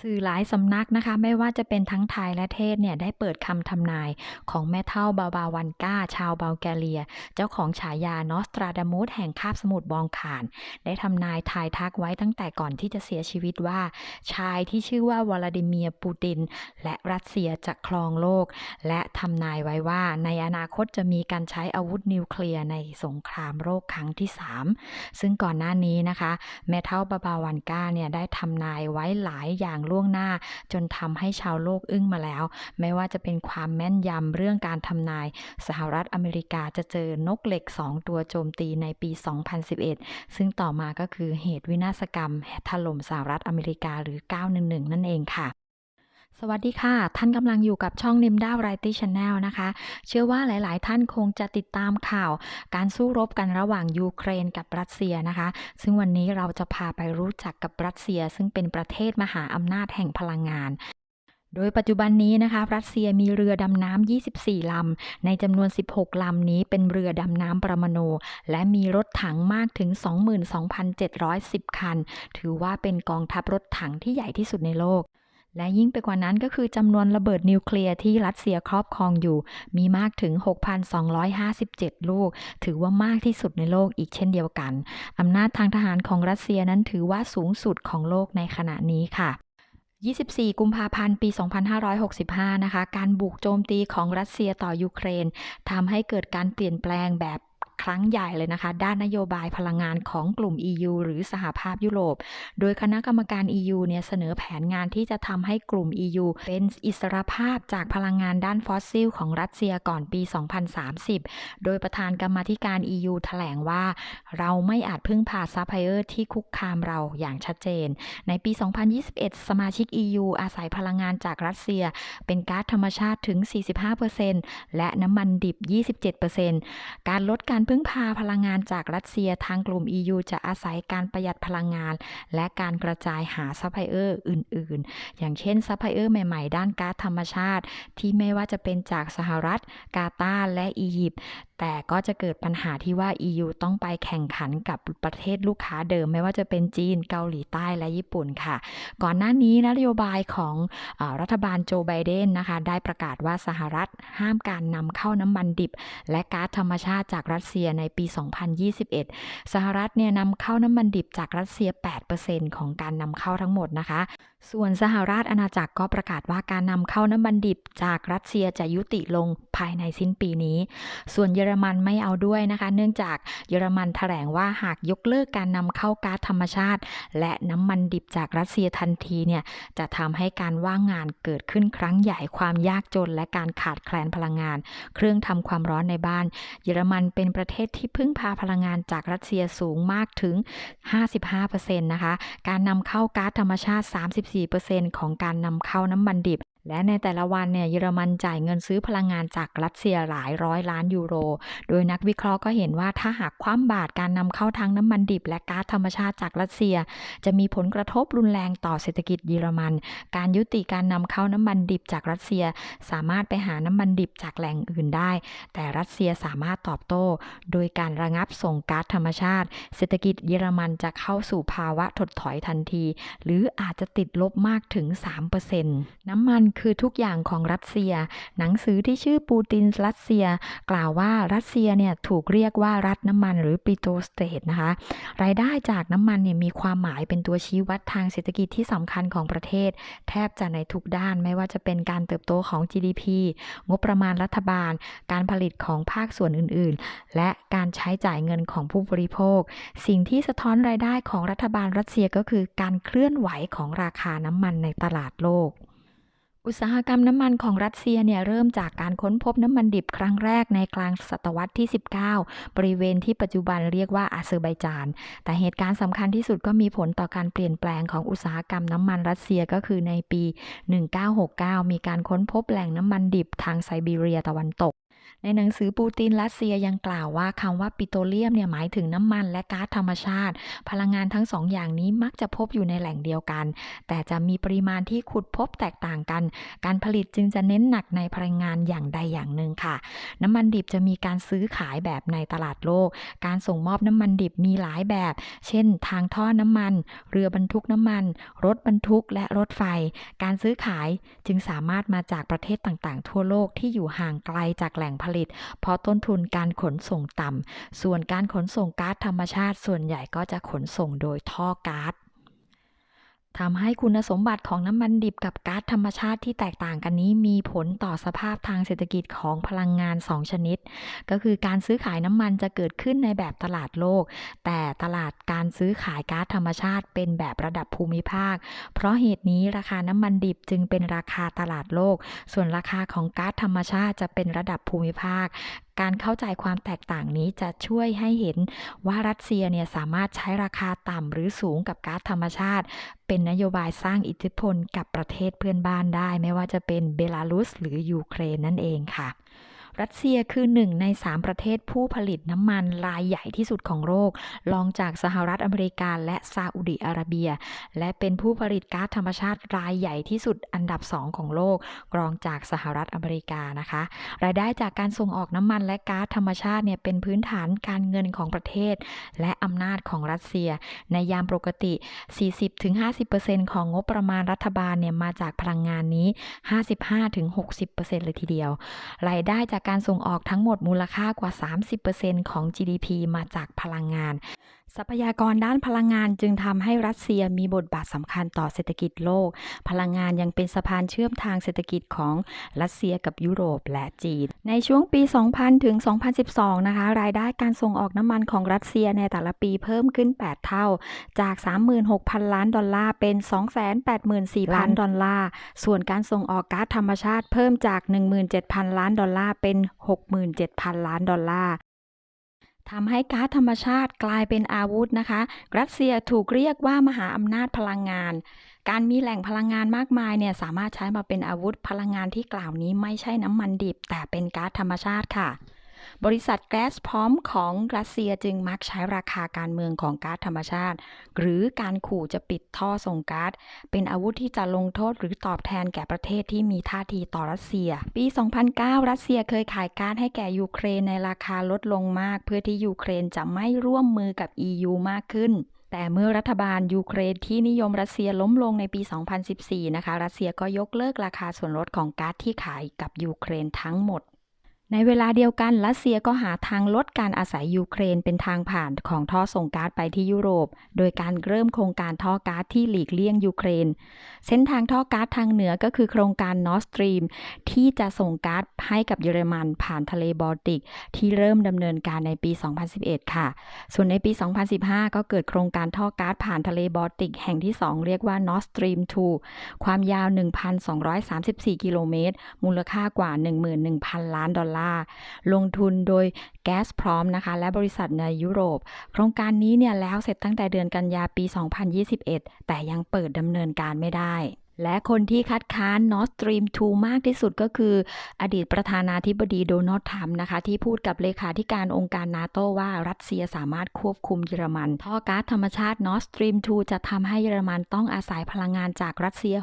สื่อหลายสำนักนะคะ ไม่ว่าจะเป็นทั้งไทยและเทศเนี่ยได้เปิดคำทำนายของแม่เฒ่าบาบาวันก้า ชาวเบลแกเรีย เจ้าของฉายานอสตราดามุสแห่งคาบสมุทรบองข่าน ได้ทำนายทายทักไว้ตั้งแต่ก่อนที่จะเสียชีวิตว่า ชายที่ชื่อว่าวลาดิเมียร์ปูติน และรัสเซียจะครองโลก และทำนายไว้ว่าในอนาคตจะมีการใช้อาวุธนิวเคลียร์ในสงครามโลกครั้งที่ 3 ซึ่งก่อนหน้านี้นะคะ แม่เฒ่าบาบาวันก้าเนี่ยได้ทำนายไว้หลายอย่างล่วงหน้า จนทำให้ชาวโลกอึ้งมาแล้ว ไม่ว่าจะเป็นความแม่นยำเรื่องการทำนาย สหรัฐอเมริกาจะเจอนกเหล็ก 2 ตัวโจมตีในปี 2011 ซึ่งต่อมาก็คือเหตุวินาศกรรมถล่มสหรัฐอเมริกาหรือ 911 นั่นเองค่ะ สวัสดีค่ะ ท่านกำลังอยู่กับช่องนิมด้าไรตี้ชาแนลนะคะ เชื่อว่าหลายๆ ท่านคงจะติดตามข่าวการสู้รบกันระหว่างยูเครนกับรัสเซียนะคะ ซึ่งวันนี้เราจะพาไปรู้จักกับรัสเซีย ซึ่งเป็นประเทศมหาอำนาจแห่งพลังงานโดยปัจจุบันนี้นะคะ รัสเซียมีเรือดำน้ำ 24 ลำ ในจำนวน 16 ลำนี้เป็นเรือดำน้ำปรมาณูและมีรถถังมากถึง 22,710 คัน ถือว่าเป็นกองทัพรถถังที่ใหญ่ที่สุดในโลก และยิ่งไปกว่านั้นก็คือจำนวนระเบิดนิวเคลียร์ที่รัสเซียครอบครองอยู่ มีมากถึง 6,257 ลูก ถือว่ามากที่สุดในโลกอีกเช่นเดียวกัน อำนาจทางทหารของรัสเซียนั้นถือว่าสูงสุดของโลกในขณะนี้ค่ะ24 กุมภาพันธ์ ปี 2565 นะคะ การบุกโจมตีของรัสเซียต่อยูเครนทำให้เกิดการเปลี่ยนแปลงแบบ ครั้งใหญ่เลยนะคะ ด้านนโยบายพลังงานของกลุ่ม EU หรือสหภาพยุโรป โดยคณะกรรมการ EU เนี่ยเสนอแผนงานที่จะทำให้กลุ่ม EU เป็นอิสรภาพจากพลังงานด้านฟอสซิลของรัสเซียก่อนปี 2030 โดยประธานกรรมธิการ EU แถลงว่า เราไม่อาจพึ่งพาซัพพลายเออร์ที่คุกคามเราอย่างชัดเจน ในปี 2021 สมาชิก EU อาศัยพลังงานจากรัสเซีย เป็นก๊าซธรรมชาติถึง 45%และน้ำมันดิบ 27%การลดการพึ่งพาพลังงานจากรัสเซียทางกลุ่ม EU จะอาศัยการประหยัดพลังงาน และการกระจายหาซัพพลายเออร์อื่น ๆ อย่างเช่นซัพพลายเออร์ใหม่ ๆ ด้านก๊าซธรรมชาติ ที่ไม่ว่าจะเป็นจากสหรัฐ กาตาร์และอียิปต์แต่ก็จะเกิดปัญหาที่ว่า EU ต้องไปแข่งขันกับประเทศลูกค้าเดิม ไม่ว่าจะเป็นจีนเกาหลีใต้และญี่ปุ่นค่ะ ก่อนหน้านี้นโยบายของอรัฐบาลโจไบเดนนะคะ ได้ประกาศว่าสหรัฐห้ามการนำเข้าน้ำมันดิบ และก๊าซธรรมชาติจากรัสเซียในปี 2021 สหรัฐเนี่ยนำเข้าน้ำมันดิบจากรัสเซีย 8%ของการนำเข้าทั้งหมดนะคะ ส่วนสหราชอาณาจักรก็ประกาศว่าการนำเข้าน้ำมันดิบจากรัสเซียจะยุติลงภายในสิ้นปีนี้ ส่วนเยอรมันไม่เอาด้วยนะคะ เนื่องจากเยอรมันแถลงว่าหากยกเลิกการนำเข้าก๊าซธรรมชาติ และน้ำมันดิบจากรัสเซียทันทีเนี่ยจะทำให้การว่างงานเกิดขึ้นครั้งใหญ่ความยากจน และการขาดแคลนพลังงาน เครื่องทำความร้อนในบ้าน เยอรมันเป็นประเทศที่พึ่งพาพลังงานจากรัสเซียสูงมากถึง 55%นะคะ การนำเข้าก๊าซธรรมชาติ 34%ของการนำเข้าน้ำมันดิบ และในแต่ละวันเนี่ยเยอรมันจ่ายเงินซื้อพลังงานจากรัสเซียหลายร้อยล้านยูโร โดยนักวิเคราะห์ก็เห็นว่าถ้าหากคว่ำบาตรการนำเข้าทั้งน้ำมันดิบและก๊าซธรรมชาติจากรัสเซีย จะมีผลกระทบรุนแรงต่อเศรษฐกิจเยอรมัน การยุติการนำเข้าน้ำมันดิบจากรัสเซีย สามารถไปหาน้ำมันดิบจากแหล่งอื่นได้ แต่รัสเซียสามารถตอบโต้ โดยการระงับส่งก๊าซธรรมชาติ เศรษฐกิจเยอรมันจะเข้าสู่ภาวะถดถอยทันที หรืออาจจะติดลบมากถึง 3%น้ำมันคือทุกอย่างของรัสเซีย หนังสือที่ชื่อปูตินรัสเซีย กล่าวว่ารัสเซียเนี่ยถูกเรียกว่ารัฐน้ำมันหรือปิโตสเตทนะคะรายได้จากน้ำมันเนี่ยมีความหมายเป็นตัวชี้วัดทางเศรษฐกิจที่สำคัญของประเทศ แทบจะในทุกด้านไม่ว่าจะเป็นการเติบโตของ GDP งบประมาณรัฐบาล การผลิตของภาคส่วนอื่นๆ และการใช้จ่ายเงินของผู้บริโภค สิ่งที่สะท้อนรายได้ของรัฐบาลรัสเซียก็คือการเคลื่อนไหวของราคาน้ำมันในตลาดโลก อุตสาหกรรมน้ำมันของรัสเซียเนี่ยเริ่มจากการค้นพบน้ำมันดิบครั้งแรกในกลางศตวรรษที่ 19 บริเวณที่ปัจจุบันเรียกว่าอาเซอร์ไบจาน แต่เหตุการณ์สำคัญที่สุดก็มีผลต่อการเปลี่ยนแปลงของอุตสาหกรรมน้ำมันรัสเซียก็คือในปี 1969 มีการค้นพบแหล่งน้ำมันดิบทางไซบีเรียตะวันตก ในหนังสือปูตินรัสเซียยังกล่าวว่าคำว่าปิโตรเลียมเนี่ยหมายถึงน้ำมันและก๊าซธรรมชาติ พลังงานทั้งสองอย่างนี้มักจะพบอยู่ในแหล่งเดียวกัน แต่จะมีปริมาณที่ขุดพบแตกต่างกัน การผลิตจึงจะเน้นหนักในพลังงานอย่างใดอย่างหนึ่งค่ะ น้ำมันดิบจะมีการซื้อขายแบบในตลาดโลก การส่งมอบน้ำมันดิบมีหลายแบบ เช่น ทางท่อน้ำมัน เรือบรรทุกน้ำมัน รถบรรทุกและรถไฟ การซื้อขายจึงสามารถมาจากประเทศต่างๆ ทั่วโลกที่อยู่ห่างไกลจากแหล่งผลิต เพราะต้นทุนการขนส่งต่ำส่วนการขนส่งก๊าซธรรมชาติส่วนใหญ่ก็จะขนส่งโดยท่อก๊าซ ทำให้คุณสมบัติของน้ำมันดิบกับก๊าซธรรมชาติที่แตกต่างกันนี้มีผลต่อสภาพทางเศรษฐกิจของพลังงาน 2 ชนิด ก็คือการซื้อขายน้ำมันจะเกิดขึ้นในแบบตลาดโลก แต่ตลาดการซื้อขายก๊าซธรรมชาติเป็นแบบระดับภูมิภาค เพราะเหตุนี้ราคาน้ำมันดิบจึงเป็นราคาตลาดโลก ส่วนราคาของก๊าซธรรมชาติจะเป็นระดับภูมิภาค การเข้าใจความแตกต่างนี้จะช่วยให้เห็นว่ารัสเซียเนี่ยสามารถใช้ราคาต่ำหรือสูงกับก๊าซธรรมชาติ เป็นนโยบายสร้างอิทธิพลกับประเทศเพื่อนบ้านได้ ไม่ว่าจะเป็นเบลารุสหรือยูเครนนั่นเองค่ะ รัสเซียคือหนึ่งใน 3 ประเทศผู้ผลิตน้ำมันรายใหญ่ที่สุดของโลกรองจากสหรัฐอเมริกาและซาอุดิอาระเบีย และเป็นผู้ผลิตก๊าซธรรมชาติรายใหญ่ที่สุดอันดับ 2 ของโลกรองจากสหรัฐอเมริกานะคะ รายได้จากการส่งออกน้ำมันและก๊าซธรรมชาติเนี่ยเป็นพื้นฐานการเงินของประเทศ และอำนาจของรัสเซีย ในยามปกติ 40-50%ของงบประมาณรัฐบาลเนี่ยมาจากพลังงานนี้ 55-60%เลยทีเดียว รายได้จากการส่งออกทั้งหมดมูลค่ากว่า 30%ของ GDP มาจากพลังงาน ทรัพยากรด้านพลังงานจึงทำให้รัสเซียมีบทบาทสำคัญต่อเศรษฐกิจโลก พลังงานยังเป็นสะพานเชื่อมทางเศรษฐกิจของรัสเซียกับยุโรปและจีน ในช่วงปี 2000 ถึง 2012 นะคะ รายได้การส่งออกน้ำมันของรัสเซียในแต่ละปีเพิ่มขึ้น 8 เท่า จาก 36,000 ล้านดอลลาร์เป็น 284,000 ล้านดอลลาร์ ส่วนการส่งออกก๊าซธรรมชาติเพิ่มจาก 17,000 ล้านดอลลาร์เป็น67,000 ล้านดอลลาร์ทำให้ก๊าซธรรมชาติกลายเป็นอาวุธนะคะ รัสเซียถูกเรียกว่ามหาอำนาจพลังงาน การมีแหล่งพลังงานมากมายเนี่ยสามารถใช้มาเป็นอาวุธพลังงานที่กล่าวนี้ไม่ใช่น้ำมันดิบ แต่เป็นก๊าซธรรมชาติค่ะ บริษัทแก๊สพร้อมของรัสเซียจึงมักใช้ราคาการเมืองของก๊าซธรรมชาติ หรือการขู่จะปิดท่อส่งก๊าซเป็นอาวุธที่จะลงโทษหรือตอบแทนแก่ประเทศที่มีท่าทีต่อรัสเซีย ปี 2009 รัสเซียเคยขายก๊าซให้แก่ยูเครนในราคาลดลงมาก เพื่อที่ยูเครนจะไม่ร่วมมือกับ EU มากขึ้นแต่เมื่อรัฐบาลยูเครนที่นิยมรัสเซียล้มลงในปี 2014 นะคะ รัสเซียก็ยกเลิกราคาส่วนลดของก๊าซที่ขายกับยูเครนทั้งหมด ในเวลาเดียวกันรัสเซียก็หาทางลดการอาศัยยูเครนเป็นทางผ่านของท่อส่งก๊าซไปที่ยุโรป โดยการเริ่มโครงการท่อก๊าซที่หลีกเลี่ยงยูเครน เส้นทางท่อก๊าซทางเหนือก็คือโครงการ Nord Stream ที่จะส่งก๊าซให้กับเยอรมันผ่านทะเลบอลติก ที่เริ่มดำเนินการในปี 2011 ค่ะ ส่วนในปี 2015 ก็เกิดโครงการท่อก๊าซผ่านทะเลบอลติก แห่งที่ 2 เรียกว่า Nord Stream 2ความยาว 1,234 กิโลเมตร มูลค่ากว่า 11,000 ล้านดอลลาร์ลงทุนโดยแก๊สพร้อมนะคะ และบริษัทในยุโรป โครงการนี้เนี่ยแล้วเสร็จตั้งแต่เดือนกันยาปี 2021 แต่ยังเปิดดำเนินการไม่ได้และคนที่คัดค้าน Nord Stream 2 มากที่สุดก็คือ อดีตประธานาธิบดีโดนัลด์ทรัมป์นะคะ ที่พูดกับเลขาธิการองค์การนาโตว่ารัสเซียสามารถควบคุมเยอรมัน ท่อก๊าซธรรมชาติ Nord Stream 2 จะทำให้เยอรมันต้องอาศัยพลังงานจากรัสเซีย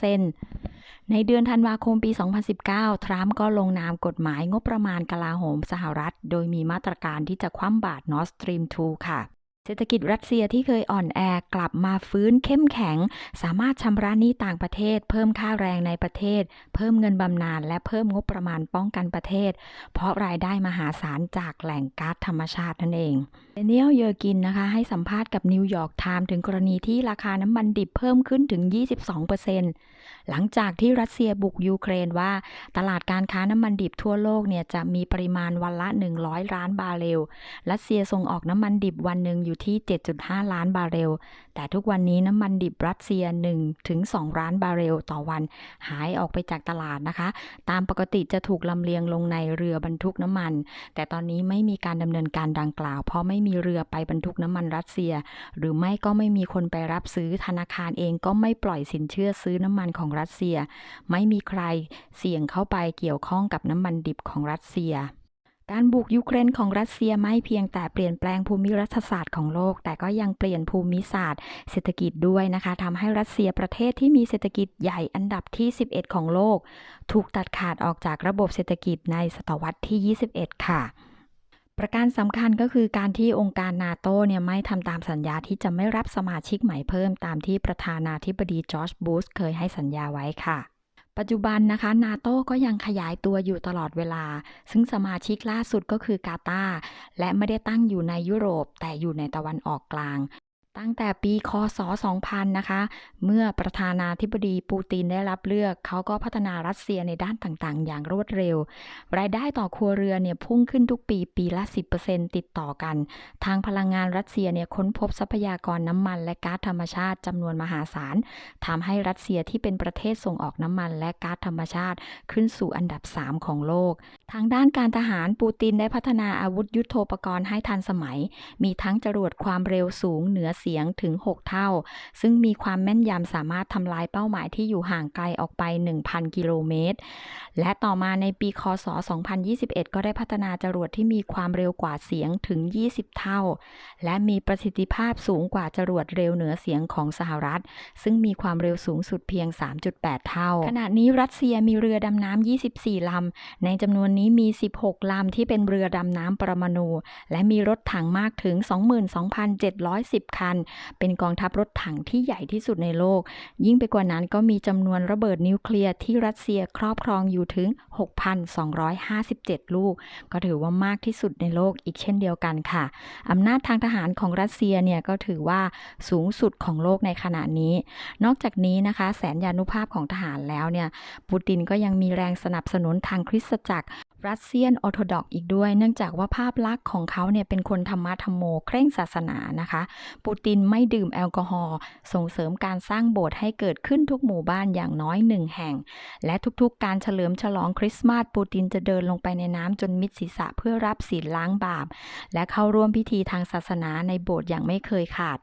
60-70% ในเดือนธันวาคมปี 2019 ทรัมป์ก็ลงนามกฎหมายงบประมาณกลาโหมสหรัฐ โดยมีมาตรการที่จะคว่ำบาตร Nord Stream 2ค่ะเศรษฐกิจรัสเซียที่เคยอ่อนแอกลับมาฟื้นเข้มแข็ง สามารถชำระหนี้ต่างประเทศ เพิ่มค่าแรงในประเทศ เพิ่มเงินบำนาญและเพิ่มงบประมาณป้องกันประเทศ เพราะรายได้มหาศาลจากแหล่งก๊าซธรรมชาตินั่นเองเดเนียลเยอร์กินนะคะให้สัมภาษณ์กับนิวยอร์กไทม์ถึงกรณีที่ราคาน้ำมันดิบเพิ่มขึ้นถึง 22% หลังจากที่รัสเซียบุกยูเครนว่า ตลาดการค้าน้ำมันดิบทั่วโลกเนี่ยจะมีปริมาณวันละ 100 ล้านบาร์เรล รัสเซียส่งออกน้ำมันดิบวันหนึ่งอยู่ที่ 7.5 ล้านบาร์เรล แต่ทุกวันนี้น้ำมันดิบรัสเซีย1-2ล้านบาร์เรลต่อวัน หายออกไปจากตลาดนะคะ ตามปกติจะถูกลำเลียงลงในเรือบรรทุกน้ำมัน แต่ตอนนี้ไม่มีการดำเนินการดังกล่าว เพราะไม่มีเรือไปบรรทุกน้ำมันรัสเซีย หรือไม่ก็ไม่มีคนไปรับซื้อธนาคารเองก็ไม่ปล่อยสินเชื่อซื้อน้ำมันของรัสเซีย ไม่มีใครเสี่ยงเข้าไปเกี่ยวข้องกับน้ำมันดิบของรัสเซียการบุกยูเครนของรัสเซียไม่เพียงแต่เปลี่ยนแปลงภูมิรัฐศาสตร์ของโลก แต่ก็ยังเปลี่ยนภูมิศาสตร์ เศรษฐกิจด้วยนะคะทำให้รัสเซียประเทศที่มีเศรษฐกิจใหญ่อันดับที่ 11 ของโลก ถูกตัดขาดออกจากระบบเศรษฐกิจในศตวรรษที่ 21 ค่ะ ประการสำคัญก็คือการที่องค์การนาโตเนี่ยไม่ทำตามสัญญาที่จะไม่รับสมาชิกใหม่เพิ่มตามที่ประธานาธิบดีจอร์จบูชเคยให้สัญญาไว้ค่ะ ปัจจุบันนะคะนาโตก็ยังขยายตัวอยู่ตลอดเวลา ซึ่งสมาชิกล่าสุดก็คือกาตาและไม่ได้ตั้งอยู่ในยุโรป แต่อยู่ในตะวันออกกลาง ตั้งแต่ปีคศ 2000 นะคะ เมื่อประธานาธิบดีปูตินได้รับเลือก เขาก็พัฒนารัสเซียในด้านต่างๆ อย่างรวดเร็ว รายได้ต่อครัวเรือนเนี่ยพุ่งขึ้นทุกปีปีละ 10%ติดต่อกัน ทางพลังงานรัสเซียเนี่ยค้นพบทรัพยากรน้ำมันและก๊าซธรรมชาติจำนวนมหาศาลทำให้รัสเซียที่เป็นประเทศส่งออกน้ำมันและก๊าซธรรมชาติขึ้นสู่อันดับ 3 ของโลก ทางด้านการทหารปูตินได้พัฒนาอาวุธยุโทโธปกรณ์ให้ทันสมัย มีทั้งจรวดความเร็วสูงเหนือเสียงถึง 6 เท่า ซึ่งมีความแม่นยำสามารถทำลายเป้าหมายที่อยู่ห่างไกลออกไป 1,000 กิโลเมตร และต่อมาในปีคศ 2021 ก็ได้พัฒนาจรวดที่มีความเร็วกว่าเสียงถึง 20 เท่า และมีประสิทธิภาพสูงกว่าจรวดเร็วเหนือเสียงของสหรัฐ ซึ่งมีความเร็วสูงสุดเพียง 3.8 เท่า ขณะนี้รัสเซียมีเรือดำน้ำ 24 ลำ ในจำนวนนี้มี 16 ลำที่เป็นเรือดำน้ำปรมาณู และมีรถถังมากถึง 22,710 คันเป็นกองทัพรถถังที่ใหญ่ที่สุดในโลก ยิ่งไปกว่านั้นก็มีจำนวนระเบิดนิวเคลียร์ที่รัสเซียครอบครองอยู่ถึง 6,257 ลูก ก็ถือว่ามากที่สุดในโลกอีกเช่นเดียวกันค่ะอำนาจทางทหารของรัสเซียเนี่ยก็ถือว่าสูงสุดของโลกในขณะนี้ นอกจากนี้นะคะ แสนยานุภาพของทหารแล้วเนี่ยปูตินก็ยังมีแรงสนับสนุนทางคริสตจักร รัสเซียนออร์โธดอกอีกด้วย เนื่องจากว่าภาพลักษณ์ของเขาเนี่ยเป็นคนธรรมะธรรมโม เคร่งศาสนานะคะ ปูตินไม่ดื่มแอลกอฮอล์ส่งเสริมการสร้างโบสถ์ให้เกิดขึ้นทุกหมู่บ้านอย่างน้อยหนึ่งแห่ง และทุกๆ การเฉลิมฉลองคริสต์มาสปูตินจะเดินลงไปในน้ำจนมิดศีรษะเพื่อรับศีลล้างบาป และเข้าร่วมพิธีทางศาสนาในโบสถ์อย่างไม่เคยขาด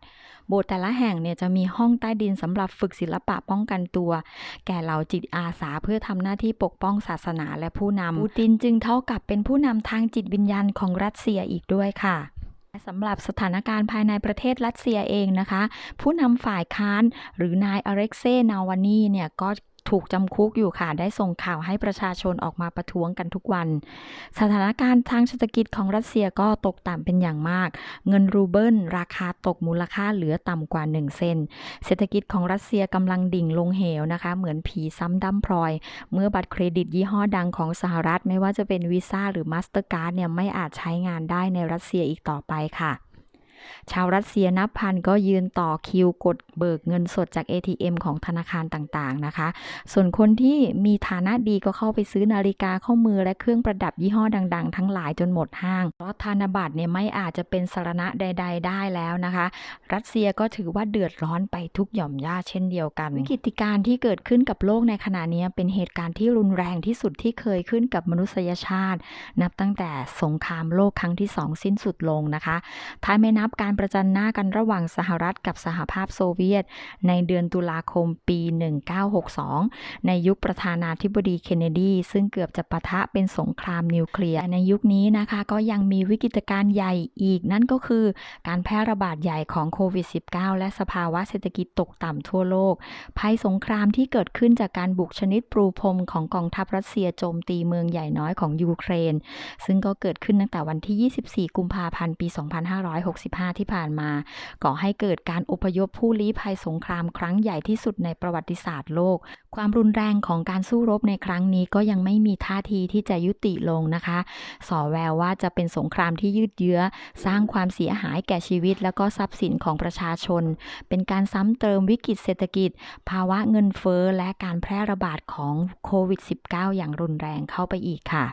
โบสถ์แต่ละแห่งเนี่ยจะมีห้องใต้ดินสำหรับฝึกศิลปะป้องกันตัว แก่เหล่าจิตอาสาเพื่อทำหน้าที่ปกป้องศาสนาและผู้นำปูตินจึงเท่ากับเป็นผู้นำทางจิตวิญญาณของรัสเซียอีกด้วยค่ะสำหรับสถานการณ์ภายในประเทศรัสเซียเองนะคะ ผู้นำฝ่ายค้านหรือนายอเล็กเซ่นาวานีเนี่ยก็ ถูกจำคุกอยู่ค่ะ ได้ส่งข่าวให้ประชาชนออกมาประท้วงกันทุกวัน สถานการณ์ทางเศรษฐกิจของรัสเซียก็ตกต่ำเป็นอย่างมาก เงินรูเบิลราคาตกมูลค่าเหลือต่ำกว่า 1 เซน เศรษฐกิจของรัสเซียกำลังดิ่งลงเหวนะคะ เหมือนผีซ้ำดำพลอย เมื่อบัตรเครดิตยี่ห้อดังของสหรัฐไม่ว่าจะเป็นวีซ่าหรือมาสเตอร์การ์ดเนี่ยไม่อาจใช้งานได้ในรัสเซียอีกต่อไปค่ะ ชาวรัสเซียนับพันก็ยืนต่อคิวกดเบิกเงินสดจาก ATM ของธนาคารต่างๆนะคะ ส่วนคนที่มีฐานะดีก็เข้าไปซื้อนาฬิกาข้อมือและเครื่องประดับยี่ห้อดัง ๆ ทั้งหลายจนหมดห้าง เพราะธนบัตรเนี่ยไม่อาจจะเป็นสารณะใด ๆ ได้แล้วนะคะ รัสเซียก็ถือว่าเดือดร้อนไปทุกหย่อมย่าเช่นเดียวกัน วิกฤตการณ์ที่เกิดขึ้นกับโลกในขณะนี้เป็นเหตุการณ์ที่รุนแรงที่สุดที่เคยขึ้นกับมนุษยชาติ นับตั้งแต่สงครามโลกครั้งที่สองสิ้นสุดลงนะคะ ถ้าไม่นับการประจันหน้ากันระหว่างสหรัฐกับสหภาพโซเวียต ในเดือนตุลาคมปี 1962 ในยุคประธานาธิบดีเคนเนดี ซึ่งเกือบจะปะทะเป็นสงครามนิวเคลียร์ในยุคนี้นะคะก็ยังมีวิกฤตการณ์ใหญ่อีก นั่นก็คือการแพร่ระบาดใหญ่ของโควิด -19 และสภาวะเศรษฐกิจตกต่ำทั่วโลก ภัยสงครามที่เกิดขึ้นจากการบุกชนิดปรูพรมของกองทัพรัสเซียโจมตีเมืองใหญ่น้อยของยูเครน ซึ่งก็เกิดขึ้นตั้งแต่วันที่ 24 กุมภาพันธ์ ปี 2565ที่ผ่านมา ก่อให้เกิดการอพยพผู้ลี้ภัยสงครามครั้งใหญ่ที่สุดในประวัติศาสตร์โลก ความรุนแรงของการสู้รบในครั้งนี้ก็ยังไม่มีท่าทีที่จะยุติลงนะคะ สอแววว่าจะเป็นสงครามที่ยืดเยื้อ สร้างความเสียหายแก่ชีวิตและก็ทรัพย์สินของประชาชน เป็นการซ้ำเติมวิกฤตเศรษฐกิจ ภาวะเงินเฟ้อและการแพร่ระบาดของโควิด -19 อย่างรุนแรงเข้าไปอีกค่ะ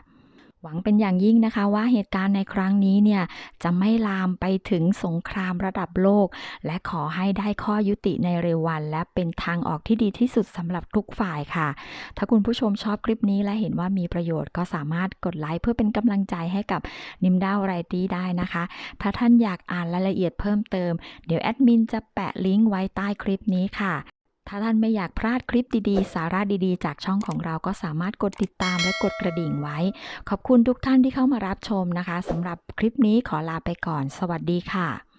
หวังเป็นอย่างยิ่งนะคะว่าเหตุการณ์ในครั้งนี้เนี่ยจะไม่ลามไปถึงสงครามระดับโลก และขอให้ได้ข้อยุติในเร็ววัน และเป็นทางออกที่ดีที่สุดสำหรับทุกฝ่ายค่ะ ถ้าคุณผู้ชมชอบคลิปนี้และเห็นว่ามีประโยชน์ก็สามารถกดไลค์เพื่อเป็นกำลังใจให้กับนิมดาวไรตี้ได้นะคะ ถ้าท่านอยากอ่านรายละเอียดเพิ่มเติม เดี๋ยวแอดมินจะแปะลิงก์ไว้ใต้คลิปนี้ค่ะ ถ้าท่านไม่อยากพลาดคลิปดีๆ สาระดีๆ จากช่องของเราก็สามารถกดติดตามและกดกระดิ่งไว้ ขอบคุณทุกท่านที่เข้ามารับชมนะคะสำหรับคลิปนี้ขอลาไปก่อน สวัสดีค่ะ